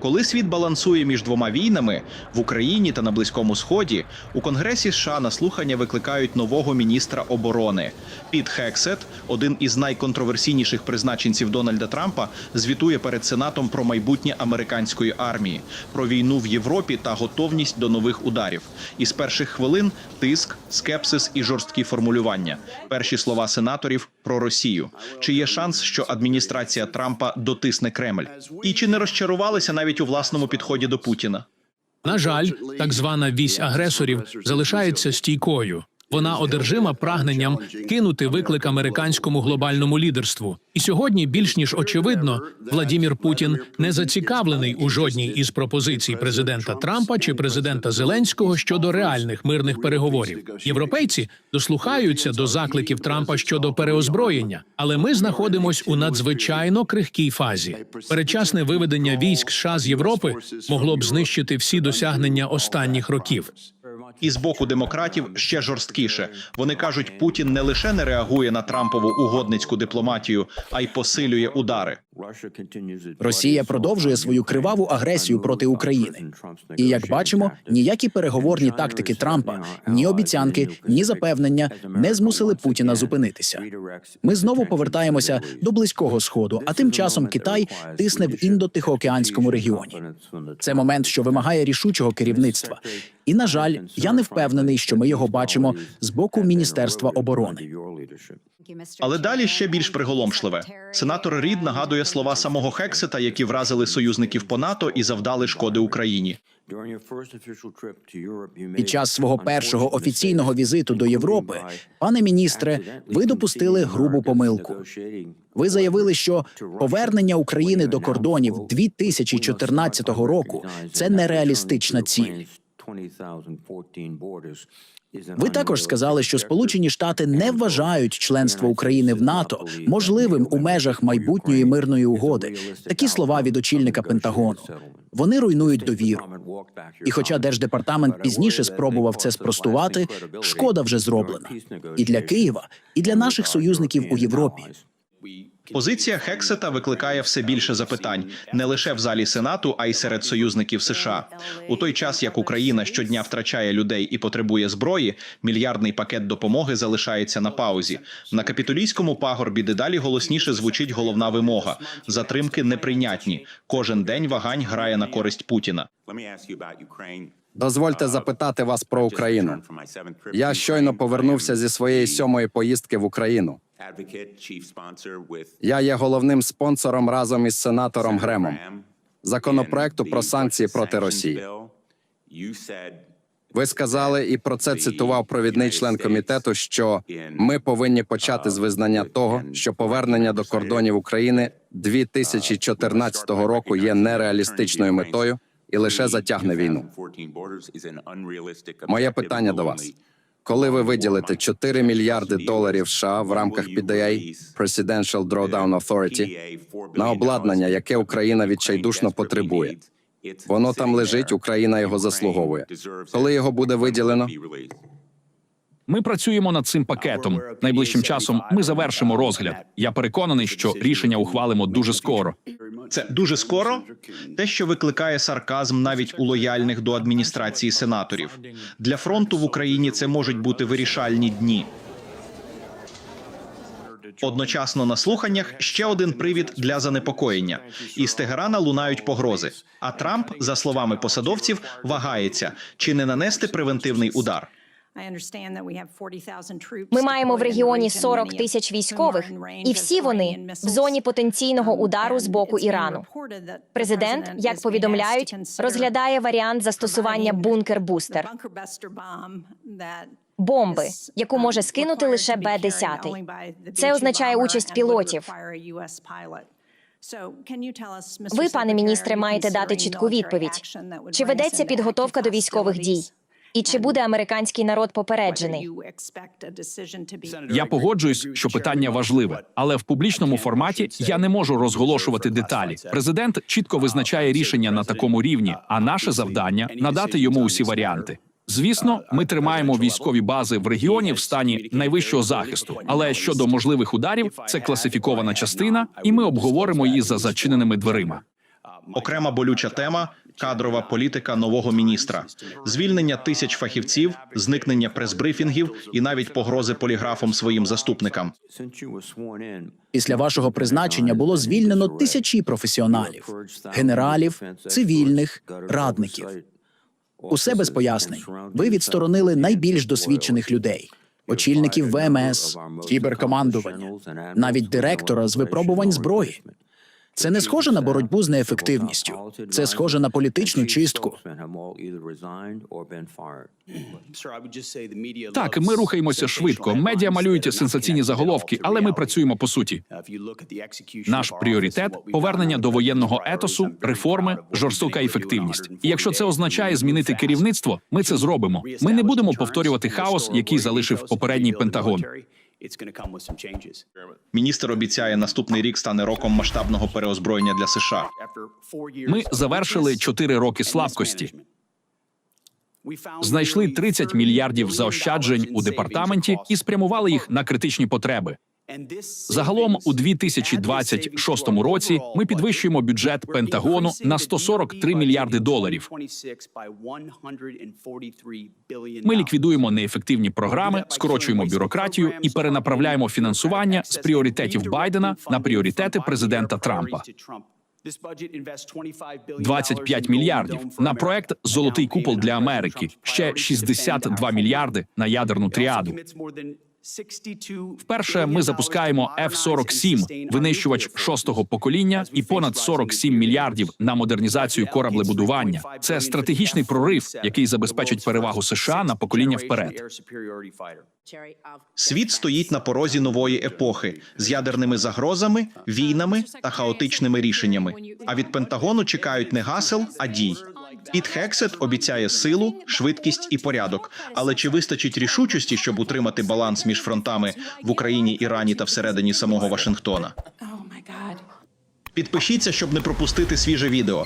Коли світ балансує між двома війнами в Україні та на Близькому Сході, у Конгресі США на слухання викликають нового міністра оборони. Піт Хексет, один із найконтроверсійніших призначенців Дональда Трампа, звітує перед Сенатом про майбутнє американської армії, про війну в Європі та готовність до нових ударів. Із перших хвилин тиск, скепсис і жорсткі формулювання. Перші слова сенаторів про Росію. Чи є шанс, що адміністрація Трампа дотисне Кремль? І чи не розчарувалися навіть у власному підході до Путіна? На жаль, так звана вісь агресорів залишається стійкою. Вона одержима прагненням кинути виклик американському глобальному лідерству. І сьогодні, більш ніж очевидно, Владімір Путін не зацікавлений у жодній із пропозицій президента Трампа чи президента Зеленського щодо реальних мирних переговорів. Європейці дослухаються до закликів Трампа щодо переозброєння, але ми знаходимось у надзвичайно крихкій фазі. Передчасне виведення військ США з Європи могло б знищити всі досягнення останніх років. І з боку демократів ще жорсткіше. Вони кажуть, Путін не лише не реагує на Трампову угодницьку дипломатію, а й посилює удари. Росія продовжує свою криваву агресію проти України. І як бачимо, ніякі переговорні тактики Трампа, ні обіцянки, ні запевнення не змусили Путіна зупинитися. Ми знову повертаємося до близького сходу, а тим часом Китай тисне в індо-тихоокеанському регіоні. Це момент, що вимагає рішучого керівництва. І на жаль, я не впевнений, що ми його бачимо з боку Міністерства оборони. Але далі ще більш приголомшливе. Сенатор Рід нагадує слова самого Хексета, які вразили союзників по НАТО і завдали шкоди Україні. Під час свого першого офіційного візиту до Європи, пане міністре, ви допустили грубу помилку. Ви заявили, що повернення України до кордонів 2014 року це нереалістична ціль. Ви також сказали, що Сполучені Штати не вважають членство України в НАТО можливим у межах майбутньої мирної угоди. Такі слова від очільника Пентагону. Вони руйнують довіру. І хоча держдепартамент пізніше спробував це спростувати, шкода вже зроблена і для Києва, і для наших союзників у Європі. Позиція Хексета викликає все більше запитань не лише в залі Сенату, а й серед союзників США. У той час, як Україна щодня втрачає людей і потребує зброї, мільярдний пакет допомоги залишається на паузі. На капітолійському пагорбі дедалі голосніше звучить головна вимога: затримки неприйнятні. Кожен день вагань грає на користь Путіна. Дозвольте запитати вас про Україну. Я щойно повернувся зі своєї сьомої поїздки в Україну. Я є головним спонсором разом із сенатором Гремом законопроекту про санкції проти Росії. Ви сказали, і про це цитував провідний член комітету, що ми повинні почати з визнання того, що повернення до кордонів України 2014 року є нереалістичною метою і лише затягне війну. Моє питання до вас: коли ви виділите 4 мільярди доларів США в рамках PDA Presidential Drawdown Authority на обладнання, яке Україна відчайдушно потребує, воно там лежить, Україна його заслуговує. Коли його буде виділено? Ми працюємо над цим пакетом. Найближчим часом ми завершимо розгляд. Я переконаний, що рішення ухвалимо дуже скоро. Це дуже скоро. Те, що викликає сарказм навіть у лояльних до адміністрації сенаторів. Для фронту в Україні це можуть бути вирішальні дні. Одночасно на слуханнях ще один привід для занепокоєння. Із Тегерана лунають погрози. А Трамп, за словами посадовців, вагається чи не нанести превентивний удар. Ми маємо в регіоні 40 тисяч військових, і всі вони в зоні потенційного удару з боку Ірану. Президент, як повідомляють, розглядає варіант застосування бункер-бустер бомби, яку може скинути лише Б-10. Це означає участь пілотів. Ви, пане міністре, маєте дати чітку відповідь. Чи ведеться підготовка до військових дій? І чи буде американський народ попереджений? Я погоджуюсь, що питання важливе, але в публічному форматі я не можу розголошувати деталі. Президент чітко визначає рішення на такому рівні, а наше завдання надати йому усі варіанти. Звісно, ми тримаємо військові бази в регіоні в стані найвищого захисту. Але щодо можливих ударів, це класифікована частина, і ми обговоримо її за зачиненими дверима. Окрема болюча тема кадрова політика нового міністра, звільнення тисяч фахівців, зникнення прес-брифінгів і навіть погрози поліграфом своїм заступникам. Після вашого призначення було звільнено тисячі професіоналів, генералів, цивільних, радників. Усе без пояснень. Ви відсторонили найбільш досвідчених людей, очільників ВМС, кіберкомандування, навіть директора з випробувань зброї. Це не схоже на боротьбу з неефективністю. Це схоже на політичну чистку. Так, ми рухаємося швидко. Медіа малюють сенсаційні заголовки, але ми працюємо по суті. Наш пріоритет повернення до воєнного етосу, реформи, жорстока ефективність. І якщо це означає змінити керівництво, ми це зробимо. Ми не будемо повторювати хаос, який залишив попередній Пентагон. Міністр обіцяє, наступний рік стане роком масштабного переозброєння для США. Ми завершили чотири роки слабкості. Знайшли 30 мільярдів заощаджень у департаменті і спрямували їх на критичні потреби. Загалом у 2026 році ми підвищуємо бюджет Пентагону на 143 мільярди доларів. Ми ліквідуємо неефективні програми, скорочуємо бюрократію і перенаправляємо фінансування з пріоритетів Байдена на пріоритети президента Трампа. 25 мільярдів на проект Золотий купол для Америки. Ще 62 мільярди на ядерну тріаду. Вперше ми запускаємо F-47, винищувач шостого покоління, і понад 47 мільярдів на модернізацію кораблебудування. Це стратегічний прорив, який забезпечить перевагу США на покоління вперед. Світ стоїть на порозі нової епохи з ядерними загрозами, війнами та хаотичними рішеннями. А від Пентагону чекають не гасел, а дій. Піт Хексет обіцяє силу, швидкість і порядок. Але чи вистачить рішучості, щоб утримати баланс між фронтами в Україні, Ірані та всередині самого Вашингтона? Підпишіться, щоб не пропустити свіже відео.